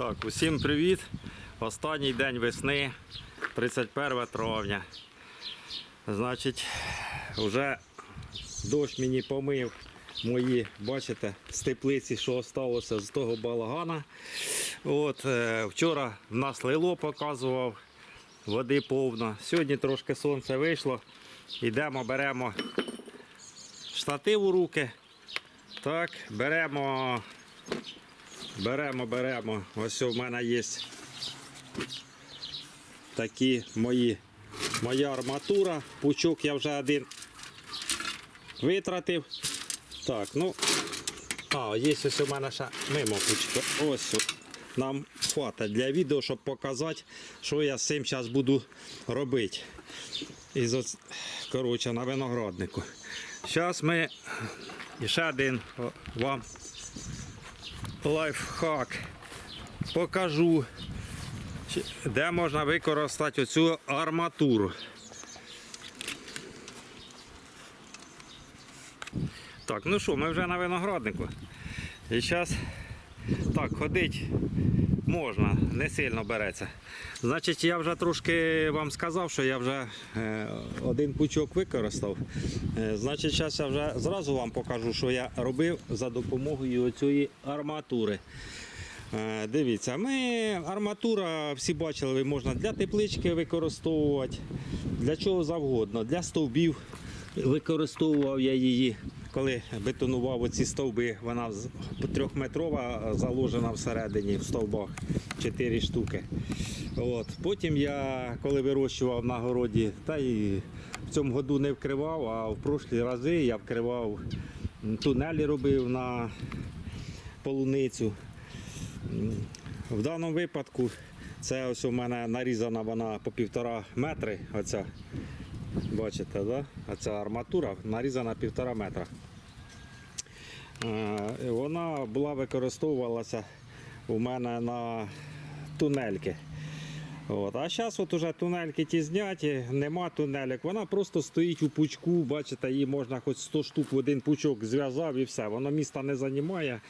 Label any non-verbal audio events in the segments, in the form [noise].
Так, усім привіт. Останній день весни, 31 травня. Значить, вже дощ мені помив мої, бачите, з теплиці, що залишилося з того балагана. От, е, вчора в нас лило показував, води повно. Сьогодні трошки сонце вийшло. Йдемо, беремо штатив у руки. Так, беремо Беремо, беремо. Ось у мене є такі мої, моя арматура. Пучок я вже один витратив. Так, ну. А, є ось у мене ще мимо пучка. Ось нам хватить для відео, щоб показати, що я з цим зараз буду робити. Із коротше, на винограднику. Зараз ми ще один вам лайфхак. Покажу, де можна використати оцю арматуру. Так, ну що, ми вже на винограднику. І зараз так, ходить можна, не сильно береться. Значить, я вже трошки вам сказав, що я вже е, один пучок використав. Е, значить, зараз я вже зразу вам покажу, що я робив за допомогою цієї арматури. Е, Дивіться, ми арматура, всі бачили, можна для теплички використовувати, для чого завгодно, для стовбів використовував я її. Коли бетонував оці стовби, вона трьохметрова заложена всередині в стовбах 4 штуки. От. Потім я, коли вирощував на городі, та й в цьому году не вкривав, а в прошлі рази я вкривав тунелі робив на полуницю. В даному випадку це ось у мене нарізана вона по півтора метри. Оця. Бачите, да? Оця арматура нарізана півтора метра. Е, Вона була використовувалася у мене на тунельки. От. А зараз от уже тунельки ті зняті, нема тунелек, вона просто стоїть у пучку, бачите, її можна хоч 100 штук в один пучок зв'язав і все. Воно міста не займає.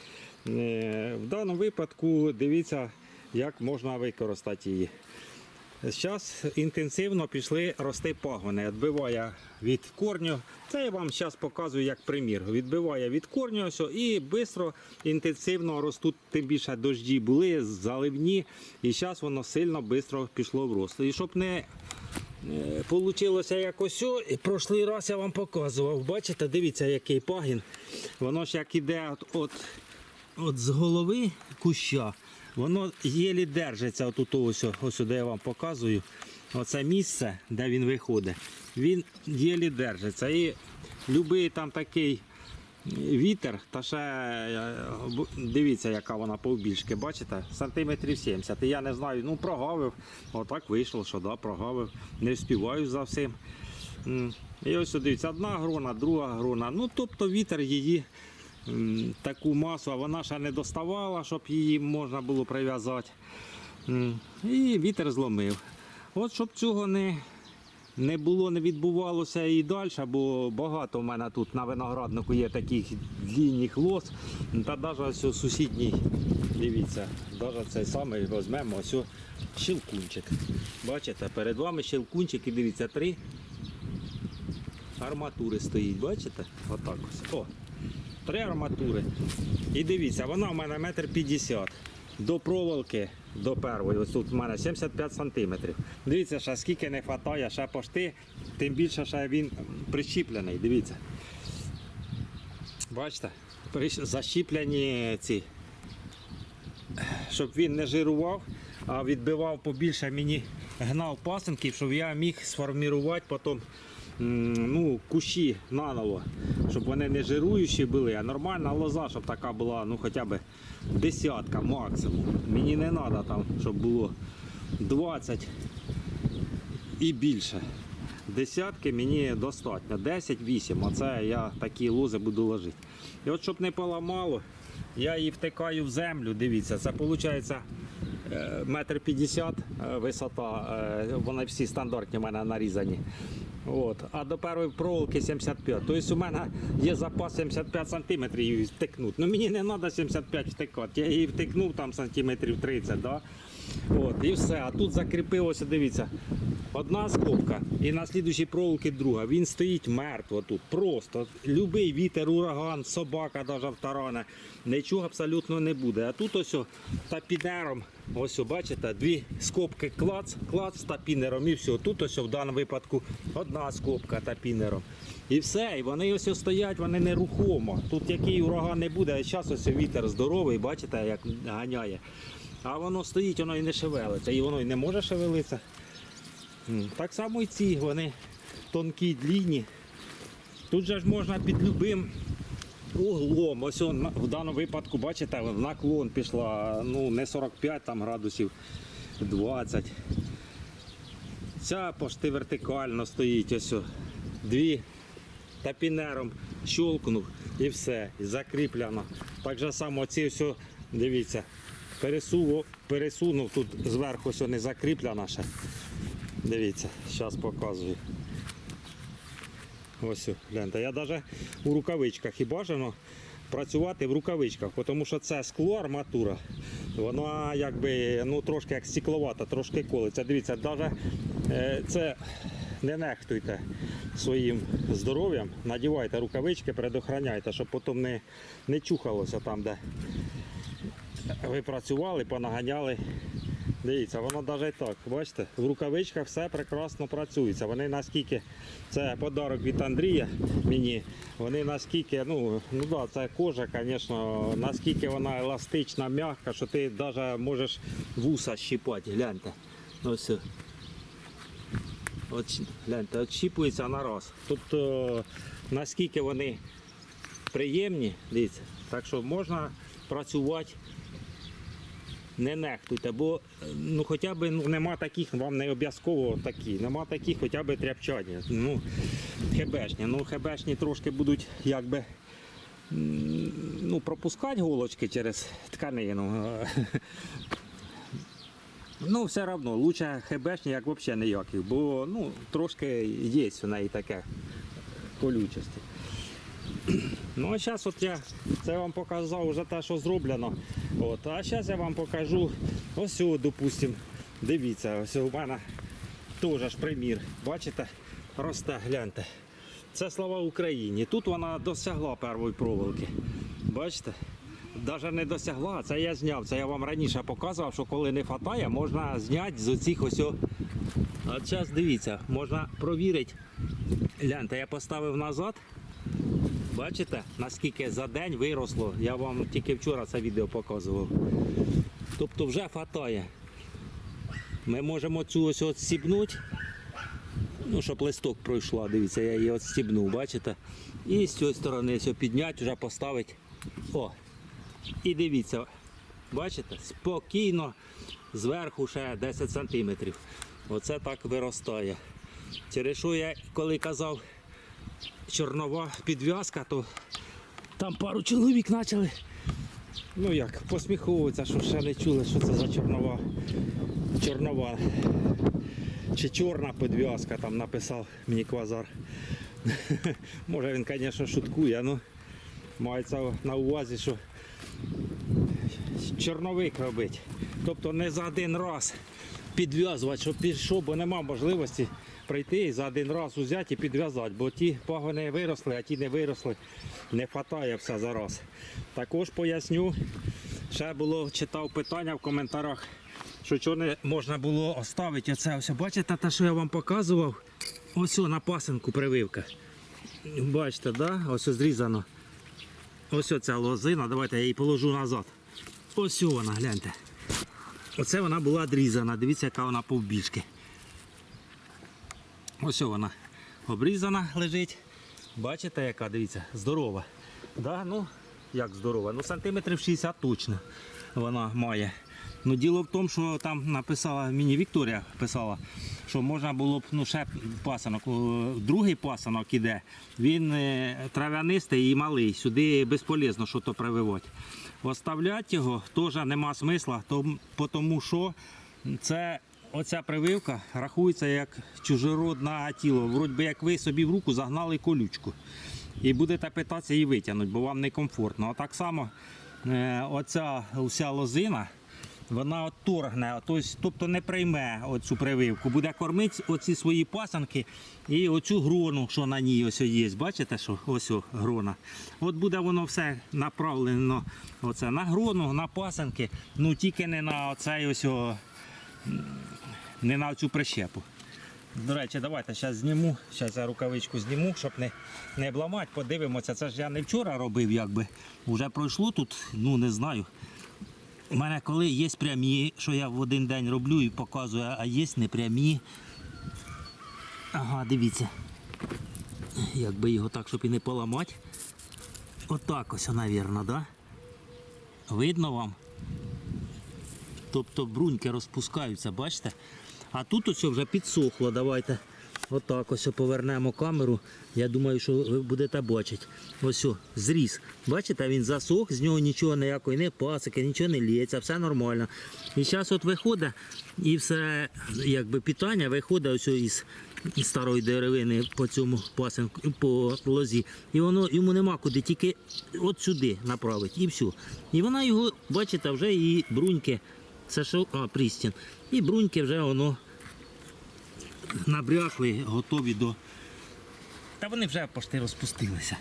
Е, В даному випадку дивіться, як можна використати її. Зараз інтенсивно пішли рости пагони. Відбиває від корню. Це я вам зараз показую як примір. Відбиває від корню і швидко, інтенсивно ростуть, тим більше дожді були, заливні. І зараз воно сильно швидко пішло в рост. І щоб не Получилося якось о, і прошлий раз я вам показував. Бачите, дивіться, який пагін. Воно ж як іде от, от, от з голови куща, воно єлі держиться. От ось, ось де я вам показую. Оце місце, де він виходить, він єлі держиться. І будь-який там такий вітер, та ще е, дивіться, яка вона повбільшки, бачите? Сантиметрів 70. І я не знаю, ну прогавив. Отак вийшло, що да, прогавив. Не вспіваю за всім. І ось дивіться, одна грона, друга грона. Ну, тобто вітер її таку масу, а вона ще не доставала, щоб її можна було прив'язати. І вітер зломив. От щоб цього не, не було, не відбувалося і далі, бо багато в мене тут на винограднику є таких длінних лос. Та навіть сусідній, дивіться, навіть цей самий візьмемо ось щелкунчик. Бачите, перед вами щелкунчик і дивіться, три арматури стоїть, бачите? Отак ось. О, три арматури. І дивіться, вона в мене метр п'ятдесят. До проволоки, до першої, ось тут в мене 75 сантиметрів. Дивіться, ще скільки не вистачає, ще пошти, тим більше ще він прищіплений. Дивіться. Бачите? Защіплені ці. Щоб він не жирував, а відбивав побільше мені гнав пасенків, щоб я міг сформувати потім ну, кущі наново, щоб вони не жируючі були, а нормальна лоза, щоб така була ну, хоча б десятка максимум. Мені не треба там, щоб було 20 і більше. Десятки мені достатньо. 10-8. Оце я такі лози буду ложити. І от щоб не поламало, я її втикаю в землю. Дивіться, це виходить метр п'ятдесят е, висота. е, Вони всі стандартні в мене нарізані. От. А до першої проволоки 75. Тобто у мене є запас 75 сантиметрів втикнути. Ну мені не треба 75 втикати. Я її втикнув там сантиметрів 30. Да? От, і все. А тут закріпилося, дивіться, одна скобка і на слідуючій проволоки друга. Він стоїть мертво тут. Просто. Любий вітер, ураган, собака навіть втаране. Нічого абсолютно не буде. А тут ось тапінером, ось бачите, дві скобки клац, клац тапінером і все. Тут ось в даному випадку одна скобка тапінером. І все, і вони ось стоять, вони нерухомо. Тут який ураган не буде, а зараз ось вітер здоровий, бачите, як ганяє. А воно стоїть, воно і не шевелиться. І воно і не може шевелитися. Так само і ці, вони тонкі, длінні. Тут же ж можна під любим углом. Ось он, в даному випадку, бачите, наклон пішла, ну не 45 там градусів, 20. Ця пошти вертикально стоїть, ось дві тапінером щолкнув і все, закріплено. Так же само ці все, дивіться, пересував, пересунув тут зверху все не закріплено ще. Дивіться, зараз показую. Ось, гляньте, я навіть у рукавичках і бажано працювати в рукавичках, тому що це скло арматура, вона якби ну, трошки як стекловата, трошки колиться. Дивіться, навіть е, це не нехтуйте своїм здоров'ям, надівайте рукавички, предохраняйте, щоб потім не, не чухалося там, де ви працювали, понаганяли. Дивіться, воно навіть так, бачите, в рукавичках все прекрасно працюється. Вони наскільки, це подарок від Андрія мені, вони наскільки, ну, ну да, це кожа, звісно, наскільки вона еластична, м'яка, що ти навіть можеш вуса щіпати, гляньте. Ось. От, гляньте, от щіпується на раз. Тобто наскільки вони приємні, дивіться, так що можна працювати не нехтуйте, бо ну, хоча б ну, нема таких, вам не обов'язково такі, нема таких хоча б тряпчані. Ну, хебешні. Ну, хебешні трошки будуть якби ну, пропускати голочки через тканину. Ну, все одно, лучше хебешні, як взагалі ніяких, бо ну, трошки є у неї таке колючості. Ну а зараз от я це вам показав вже те, що зроблено. От, а зараз я вам покажу ось, о, допустим, дивіться, ось у мене теж примір. Бачите, росте, гляньте. Це слава Україні. Тут вона досягла першої проволоки. Бачите? Навіть не досягла, це я зняв. Це я вам раніше показував, що коли не вистачає, можна зняти з оцих ось. А зараз дивіться, можна провірити. Гляньте, я поставив назад. Бачите, наскільки за день виросло. Я вам тільки вчора це відео показував. Тобто вже хватає. Ми можемо цю ось отстібнути, ну, щоб листок пройшла, дивіться, я її отстібнув, бачите? І з цієї сторони все підняти, вже поставити. О! І дивіться, бачите, спокійно зверху ще 10 сантиметрів. Оце так виростає. Через що я коли казав, чорнова підв'язка, то там пару чоловік почали. Ну як, посміховуватися, що ще не чули, що це за чорнова. Чорнова. Чи чорна підв'язка там написав мені квазар. [laughs] Може він, звісно, шуткує, але мається на увазі, що чорновик робить. Тобто не за один раз підв'язувати, щоб пішов, бо нема можливості прийти і за один раз взяти і підв'язати, бо ті пагони виросли, а ті не виросли. Не вистачає все зараз. Також поясню, ще було читав питання в коментарях, що чого не можна було оставити. Оце ось бачите, те, що я вам показував. Ось на пасинку прививка. Бачите, да? ось зрізано. Ось ця лозина, давайте я її положу назад. Ось вона, гляньте. Оце вона була дрізана. Дивіться, яка вона повбіжки. Ось вона обрізана лежить. Бачите, яка, дивіться, здорова. Да, ну, як здорова? Ну, сантиметрів 60 точно вона має. Ну, діло в тому, що там написала, мені Вікторія писала, що можна було б ну, ще пасанок. Другий пасанок іде, він е, трав'янистий і малий. Сюди безполезно то прививати. Оставляти його теж нема смисла, тому що це оця прививка рахується як чужородне тіло. Вроді би як ви собі в руку загнали колючку. І будете питатися її витягнути, бо вам некомфортно. А так само е, оця вся лозина, вона отторгне, тобто, тобто не прийме оцю прививку. Буде кормити оці свої пасанки і оцю грону, що на ній ось є. Бачите, що ось грона. От буде воно все направлено оце, на грону, на пасанки, ну тільки не на оцей ось о, не на цю прищепу. До речі, давайте зараз зніму. Зараз я рукавичку зніму, щоб не, не обламати. Подивимося. Це ж я не вчора робив, якби. Уже пройшло тут, ну не знаю. У мене коли є прямі, що я в один день роблю і показую, а є непрямі. Ага, дивіться. Якби його так, щоб і не поламати. Отак ось, мабуть, да? Видно вам? Тобто бруньки розпускаються, бачите? А тут ось вже підсохло. Давайте отак ось повернемо камеру. Я думаю, що ви будете бачити. Ось о, зріз. Бачите, він засох, з нього нічого ніякої не пасики, нічого не лється, все нормально. І зараз от виходить і все, якби питання виходить ось із, старої деревини по цьому пасинку, по лозі. І воно йому нема куди, тільки от сюди направити і все. І вона його, бачите, вже і бруньки. Це що, а, Прістін. І бруньки вже воно набрякли, готові до. Та вони вже почти розпустилися.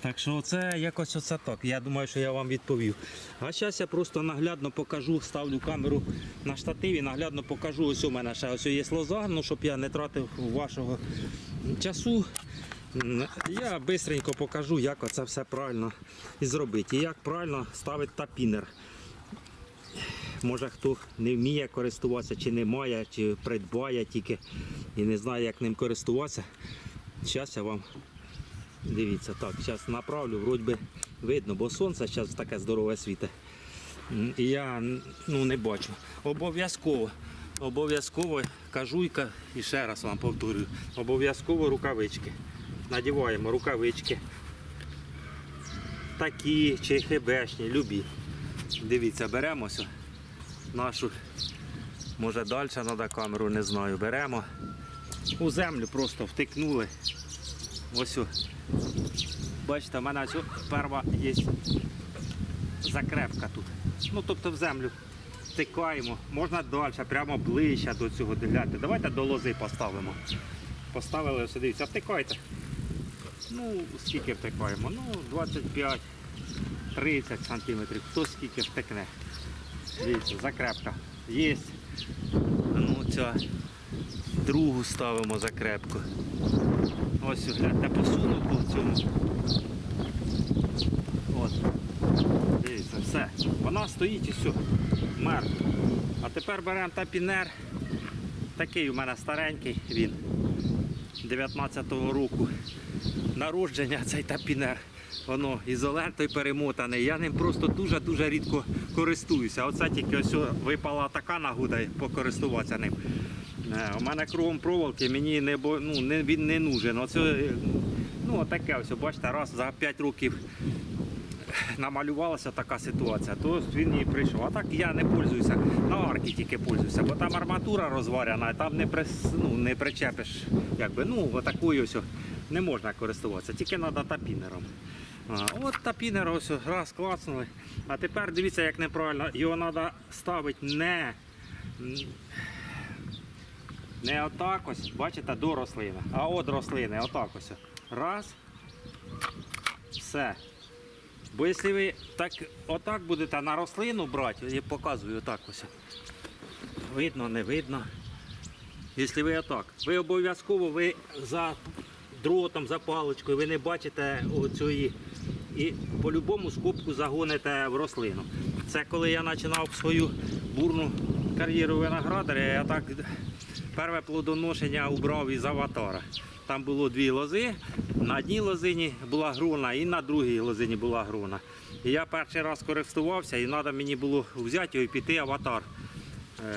Так що це якось оце так. Я думаю, що я вам відповів. А зараз я просто наглядно покажу, ставлю камеру на штативі, наглядно покажу. Ось у мене ще ось є лоза, ну, щоб я не тратив вашого часу. Я швидко покажу, як оце все правильно зробити. І як правильно ставити тапінер. Може хто не вміє користуватися, чи не має, чи придбає тільки і не знає, як ним користуватися. Зараз я вам дивіться, так, зараз направлю, вроді би видно, бо сонце зараз таке здорове світить. М, І я ну, не бачу. Обов'язково, обов'язково кажу і ще раз вам повторюю, обов'язково рукавички. Надіваємо рукавички. Такі чи хебешні, любі. Дивіться, беремося нашу, може далі треба камеру, не знаю. Беремо. У землю просто втикнули. Ось. Бачите, в мене ось перша є закрепка тут. Ну, тобто в землю втикаємо. Можна далі, прямо ближче до цього диляти. Давайте до лози поставимо. Поставили, ось дивіться, втикайте. Ну, скільки втикаємо? Ну, 25 30 сантиметрів, хто скільки втекне. Дивіться, закрепка є. Ну, ця другу ставимо закрепку. Ось гляньте, посунув по цьому. От. Дивіться, все. Вона стоїть і все. Мертва. А тепер беремо тапінер. Такий у мене старенький він. 19-го року народження цей тапінер. Воно ізолентою перемотане. Я ним просто дуже-дуже рідко користуюся. Оце тільки ось випала така нагода покористуватися ним. Е, У мене кругом проволоки, мені не, ну, він не нужен. Оце, е, ну, таке ось, бачите, раз за 5 років намалювалася така ситуація, то він і прийшов. А так я не пользуюся, на арки тільки пользуюся, бо там арматура розварена, там не, прис, ну, не причепиш. Якби, ну, отакою ось не можна користуватися, тільки треба тапінером. От тапінер ось раз клацнули. А тепер дивіться, як неправильно. Його треба ставити не, не отак ось, бачите, до рослини, а от рослини, отак ось. Раз. Все. Бо якщо ви так, отак будете на рослину брати, я показую отак ось. Видно, не видно. Якщо ви отак, ви обов'язково ви за дротом, за паличкою, ви не бачите оцієї і по-любому скобку загоните в рослину. Це коли я починав свою бурну кар'єру виноградаря, я так перше плодоношення убрав із аватара. Там було дві лози. На одній лозині була груна і на другій лозині була груна. І я перший раз користувався і треба мені було взяти його і піти аватар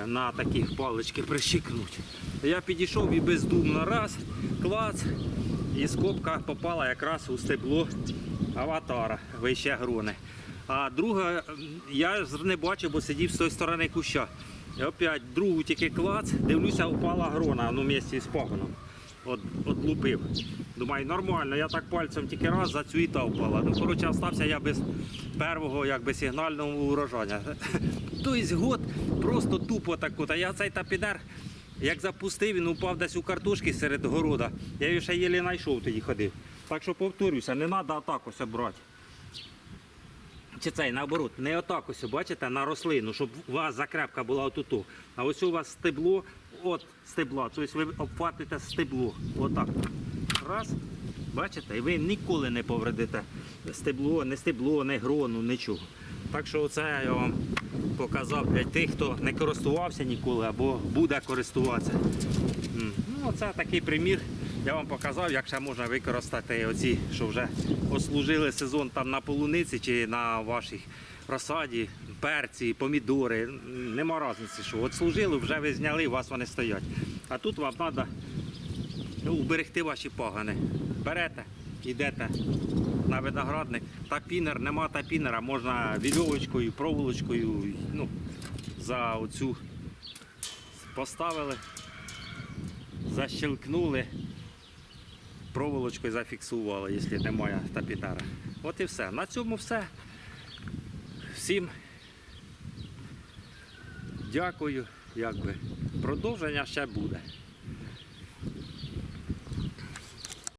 е, на такі палички прищикнути. Я підійшов і бездумно раз, клац, і скобка попала якраз у стебло аватара вище груни. А друга я не бачив, бо сидів з тої сторони куща. І опять другу тільки клац, дивлюся, упала грона ну, місці з пагоном. От, от лупив. Думаю, нормально, я так пальцем тільки раз за цвіта впала. Ну, коротше, остався я без першого якби, сигнального урожання. [laughs] Тобто год просто тупо так. А я цей тапінер, як запустив, він упав десь у картошки серед города. Я його ще єлі знайшов тоді ходив. Так що повторюся, не треба отак брати. Чи цей наоборот, не отак ось, бачите, на рослину, щоб у вас закрепка була отут. А ось у вас стебло, от стебла, тобто ви обхватуєте стебло. Отак. Раз. Бачите, і ви ніколи не повредите стебло, не стебло, не грону, нічого. Так що оце я вам показав для тих, хто не користувався ніколи або буде користуватися. Ну, оце такий примір. Я вам показав, як ще можна використати оці, що вже ослужили сезон там на полуниці чи на вашій розсаді, перці, помідори. Нема різниці, що от служили, вже ви зняли, у вас вони стоять. А тут вам треба ну, уберегти ваші пагани. Берете, йдете на виноградник. Тапінер, нема тапінера, можна вільовочкою, проволочкою, ну, за оцю поставили, защелкнули, проволочкою зафіксували, якщо немає тапітера. От і все. На цьому все. Всім дякую. Якби. Продовження ще буде.